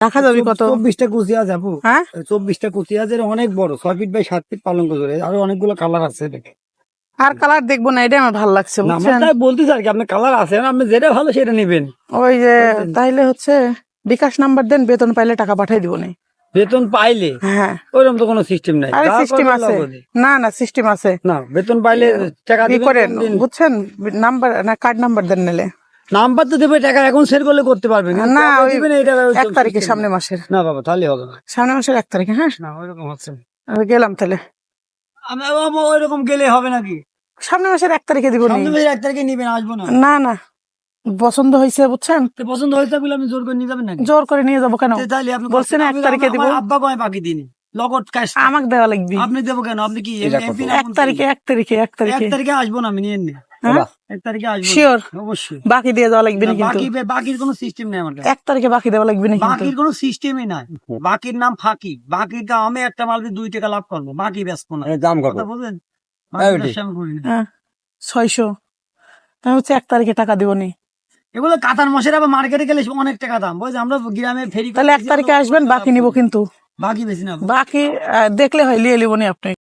রাখা যাবে কত? চব্বিশটা কুচিয়া যাব হ্যাঁ? চব্বিশটা কুচিয়া অনেক বড় ছয় ফিট বাই সাত ফিট পালন করে আরও অনেকগুলো কালার আছে এটাকে। আর কালার দেখব না এটা আমার ভালো লাগছে বুঝছেন? আর কি আপনার কালার আছে আপনি যেটা ভালো সেটা নেবেন। ওই যে তাইলে হচ্ছে বিকাশ নাম্বার দেন বেতন পাইলে টাকা পাঠাই দিব নি। বেতন পাইলে? হ্যাঁ। ওইরকম তো কোনো সিস্টেম নাই। আরে সিস্টেম আছে। না না সিস্টেম আছে। না বেতন পাইলে টাকা দিবেন করেন বুঝছেন? নাম্বার না কার্ড নাম্বার দেন নিলে। নাম্বার তো দেবে টাকা এখন করলে করতে পারবেন না ওই এক তারিখে সামনে মাসের। না বাবা তাহলে হবে না। সামনে মাসের এক তারিখে হ্যাঁ? না ওইরকম হচ্ছে আমি গেলাম তাহলে। আমি ওইরকম গেলে হবে নাকি? সামনে মাসের এক তারিখে দিব সামনে মাসের এক তারিখে নিবেন আসব না। না না। পছন্দ হয়েছে বুঝছেন? পছন্দ হয়েছে বলে আপনি জোর করে নিয়ে যাবেন নাকি? জোর করে নিয়ে যাব কেন? তাহলে আপনি বলছেন এক তারিখে আমার- দিব। আব্বা কয় বাকি দিন? লগত ক্যাশ আমাকে দেওয়া লাগবে। আপনি দেবো কেন? আপনি কি এমপি না এক তারিখে এক তারিখে এক এক তারিখে। তারিখে আসব না আমি নিয়ে নি হ্যাঁ? এক তারিখে আসব। শিওর অবশ্যই। বাকি দিয়ে দেওয়া লাগবে না না, বাকি বাকির কোনো সিস্টেম নেই আমার এক তারিখে বাকি দেওয়া লাগবে না বাকির কোনো সিস্টেমই নাই। বাকির নাম ফাঁকি। বাকির দাম একটা মাল দিয়ে দুই টাকা লাভ করব। বাকি বেচবো না। দাম কত? বুঝলেন? হ্যাঁ। হ্যাঁ ছয়শো। হচ্ছে এক তারিখে টাকা দিব নি। এগুলো কাতার মাসের আবার মার্কেটে গেলে অনেক টাকা দাম। বুঝলি আমরা গ্রামে ফেরি তাহলে এক তারিখে আসবেন বাকি নিব কিন্তু। বাকি বেশি না। বাকি আহ, দেখলে হয় লিয়ে নিব নি আপনি।